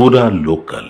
పూరా local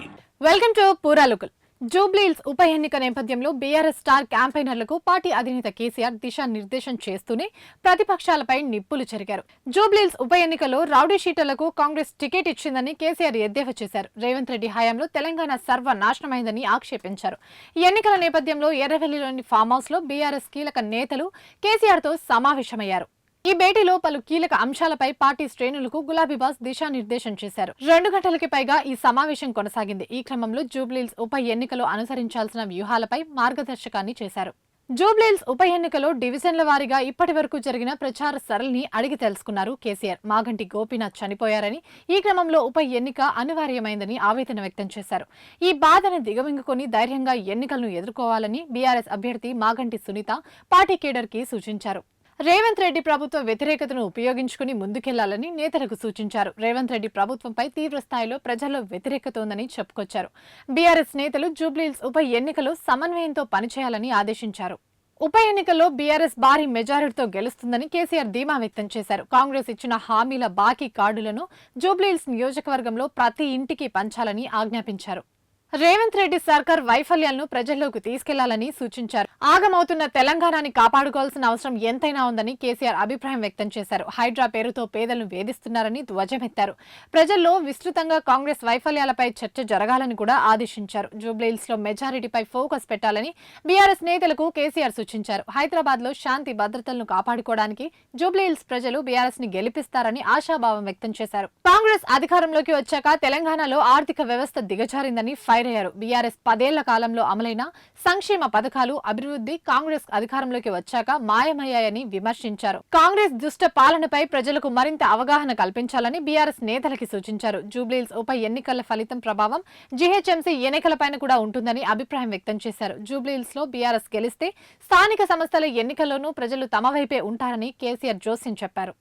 welcome to పూరాలుకల్ జూబ్లీల్స్ ఉప ఎన్నిక నేపథ్యంలో బీఆర్ఎస్ స్టార్ క్యాంపెయినర్లకు పార్టీ అధినేత కేసీఆర్ దిశానిర్దేశం చేస్తూనే ప్రతిపక్షాలపై నిప్పులు చెరిగారు. జూబ్లీల్స్ ఉప ఎన్నికలో రౌడీ షీటర్లకు కాంగ్రెస్ టికెట్ ఇచ్చిందని కేసీఆర్ ఎద్దేవా చేశారు. రేవంత్ రెడ్డి హయాంలో తెలంగాణ సర్వనాశనమైందని ఆక్షేపించారు. ఈ ఎన్నికల నేపథ్యంలో ఎర్రవెల్లిలోని ఫామ్ హౌస్లో బీఆర్ఎస్ కీలక నేతలు కేసీఆర్తో సమావేశమయ్యారు. ఈ భేటీలో పలు కీలక అంశాలపై పార్టీ శ్రేణులకు గులాబీబాస్ దిశానిర్దేశం చేశారు. రెండు గంటలకి పైగా ఈ సమావేశం కొనసాగింది. ఈ క్రమంలో జూబ్లీల్స్ ఉప ఎన్నికలో అనుసరించాల్సిన వ్యూహాలపై మార్గదర్శకాన్ని చేశారు. జూబ్లీల్స్ ఉప ఎన్నికలో డివిజన్ల వారీగా ఇప్పటి వరకు జరిగిన ప్రచార సరళిని అడిగి తెలుసుకున్నారు కేసీఆర్. మాగంటి గోపీనాథ్ చనిపోయారని ఈ క్రమంలో ఉప ఎన్నిక అనివార్యమైందని ఆవేదన వ్యక్తం చేశారు. ఈ బాధను దిగమింగుకొని ధైర్యంగా ఎన్నికలను ఎదుర్కోవాలని బీఆర్ఎస్ అభ్యర్థి మాగంటి సునీత పార్టీ కేడర్కి సూచించారు. రేవంత్ రెడ్డి ప్రభుత్వ వ్యతిరేకతను ఉపయోగించుకుని ముందుకెళ్ళాలని నేతలకు సూచించారు. రేవంత్ రెడ్డి ప్రభుత్వంపై తీవ్ర స్థాయిలో ప్రజల్లో వ్యతిరేకత ఉందని చెప్పుకొచ్చారు. బీఆర్ఎస్ నేతలు జూబ్లీల్స్ ఉప ఎన్నికలో సమన్వయంతో పనిచేయాలని ఆదేశించారు. ఉప ఎన్నికల్లో బీఆర్ఎస్ భారీ మెజారిటీతో గెలుస్తుందని కేసీఆర్ ధీమా వ్యక్తం చేశారు. కాంగ్రెస్ ఇచ్చిన హామీల బాకీ కార్డులను జూబ్లీల్స్ నియోజకవర్గంలో ప్రతి ఇంటికి పంచాలని ఆజ్ఞాపించారు. రేవంత్ రెడ్డి సర్కార్ వైఫల్యాలను ప్రజల్లోకి తీసుకెళ్ళాలని సూచించారు. ఆగమవుతున్న తెలంగాణని కాపాడుకోవాల్సిన అవసరం ఎంతైనా ఉందని కేసీఆర్ అభిప్రాయం వ్యక్తం చేశారు. హైడ్రా పేరుతో పేదలను వేధిస్తున్నారని ధ్వజమెత్తారు. ప్రజల్లో విస్తృతంగా కాంగ్రెస్ వైఫల్యాలపై చర్చ జరగాలని కూడా ఆదేశించారు. జూబ్లీహిల్స్లో మెజారిటీపై ఫోకస్ పెట్టాలని బీఆర్ఎస్ నేతలకు కేసీఆర్ సూచించారు. హైదరాబాద్లో శాంతి భద్రతలను కాపాడుకోవడానికి జూబ్లీహిల్స్ ప్రజలు బీఆర్ఎస్ని గెలిపిస్తారని ఆశాభావం వ్యక్తం చేశారు. కాంగ్రెస్ అధికారంలోకి వచ్చాక తెలంగాణలో ఆర్థిక వ్యవస్థ దిగజారిందని ఫైర్ ఫైరయ్యారు బీఆర్ఎస్ పదేళ్ళ కాలంలో అమలైన సంక్షేమ పథకాలు అభివృద్ధి కాంగ్రెస్ అధికారంలోకి వచ్చాక మాయమయ్యాయని విమర్శించారు. కాంగ్రెస్ దుష్ట పాలనపై ప్రజలకు మరింత అవగాహన కల్పించాలని బీఆర్ఎస్ నేతలకి సూచించారు. జూబ్లీల్స్ ఉప ఎన్నికల ఫలితం ప్రభావం జీహెచ్ఎంసీ ఎన్నికలపైన కూడా ఉంటుందని అభిప్రాయం వ్యక్తం చేశారు. జూబ్లీల్స్లో బీఆర్ఎస్ గెలిస్తే స్థానిక సంస్థల ఎన్నికల్లోనూ ప్రజలు తమ వైపే ఉంటారని కేసీఆర్ జోస్యం చెప్పారు.